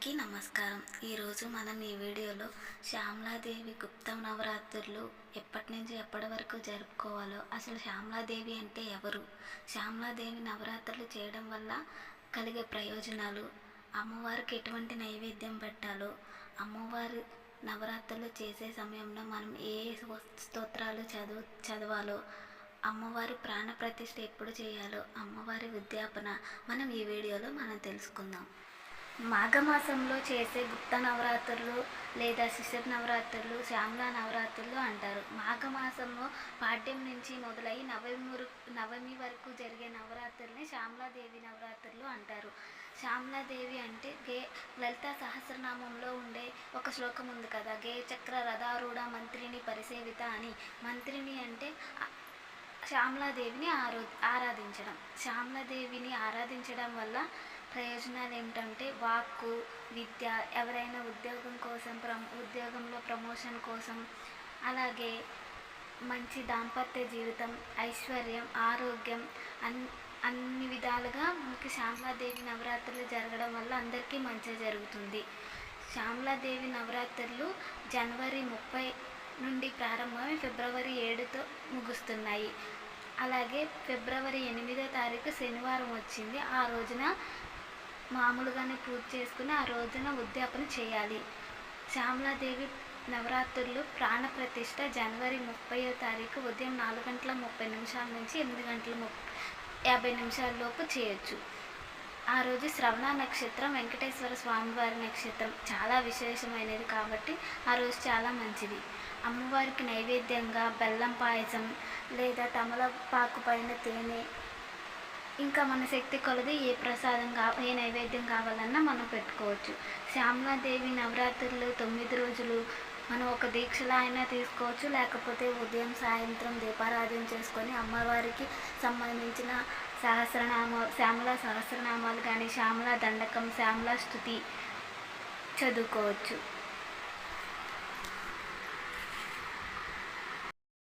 అందరికీ నమస్కారం. ఈరోజు మనం ఈ వీడియోలో శ్యామలాదేవి గుప్త నవరాత్రులు ఎప్పటి నుంచి ఎప్పటి వరకు జరుపుకోవాలో అసలు శ్యామలాదేవి అంటే ఎవరు? శ్యామలాదేవి నవరాత్రులు చేయడం వల్ల కలిగే ప్రయోజనాలు అమ్మవారికి ఎటువంటి నైవేద్యం పెట్టాలో అమ్మవారి నవరాత్రులు చేసే సమయంలో మనం ఏ స్తోత్రాలు చదువు చదవాలో అమ్మవారి ప్రాణప్రతిష్ఠ ఎప్పుడు చేయాలో అమ్మవారి ఉద్యాపన మనం ఈ వీడియోలో మనం తెలుసుకుందాం. మాఘమాసంలో చేసే గుప్త నవరాత్రులు లేదా శిశిర నవరాత్రులు శ్యామల నవరాత్రులు అంటారు. మాఘమాసంలో పాడ్యం నుంచి మొదలై నవమి నవమి వరకు జరిగే నవరాత్రుల్ని శ్యామలాదేవి నవరాత్రులు అంటారు. శ్యామలాదేవి అంటే గే లలిత సహస్రనామంలో ఉండే ఒక శ్లోకం ఉంది కదా. గే చక్ర రథారూఢ మంత్రిని పరిసేవిత అని. మంత్రిని అంటే శ్యామలాదేవిని ఆరో ఆరాధించడం. శ్యామలాదేవిని ఆరాధించడం వల్ల ప్రయోజనాలు ఏమిటంటే వాక్కు విద్య ఎవరైనా ఉద్యోగం కోసం ప్రమ ఉద్యోగంలో ప్రమోషన్ కోసం అలాగే మంచి దాంపత్య జీవితం ఐశ్వర్యం ఆరోగ్యం అన్ అన్ని విధాలుగా మనకి శ్యామలాదేవి నవరాత్రులు జరగడం వల్ల అందరికీ మంచి జరుగుతుంది. శ్యామలాదేవి నవరాత్రులు జనవరి ముప్పై నుండి ప్రారంభమై ఫిబ్రవరి ఏడుతో ముగుస్తున్నాయి. అలాగే ఫిబ్రవరి ఎనిమిదో తారీఖు శనివారం వచ్చింది. ఆ రోజున మామూలుగానే పూజ చేసుకుని ఆ రోజున ఉద్యాపన చేయాలి. శ్యామలాదేవి నవరాత్రులు ప్రాణప్రతిష్ఠ జనవరి ముప్పయో తారీఖు ఉదయం నాలుగు గంటల ముప్పై నిమిషాల నుంచి ఎనిమిది గంటల ముప్పై యాభై నిమిషాల లోపు చేయొచ్చు. ఆ రోజు శ్రవణ నక్షత్రం వెంకటేశ్వర స్వామివారి నక్షత్రం చాలా విశేషమైనది కాబట్టి ఆ రోజు చాలా మంచిది. అమ్మవారికి నైవేద్యంగా బెల్లం పాయసం లేదా తమలపాకు పైన తేనె ఇంకా మన శక్తి కొలది ఏ ప్రసాదం కా ఏ నైవేద్యం కావాలన్నా మనం పెట్టుకోవచ్చు. శ్యామలాదేవి నవరాత్రులు తొమ్మిది రోజులు మనం ఒక దీక్షలా అయినా తీసుకోవచ్చు. లేకపోతే ఉదయం సాయంత్రం దీపారాధన చేసుకొని అమ్మవారికి సంబంధించిన సహస్రనామ శ్యామల సహస్రనామాలు కానీ శ్యామల దండకం శ్యామల స్థుతి చదువుకోవచ్చు.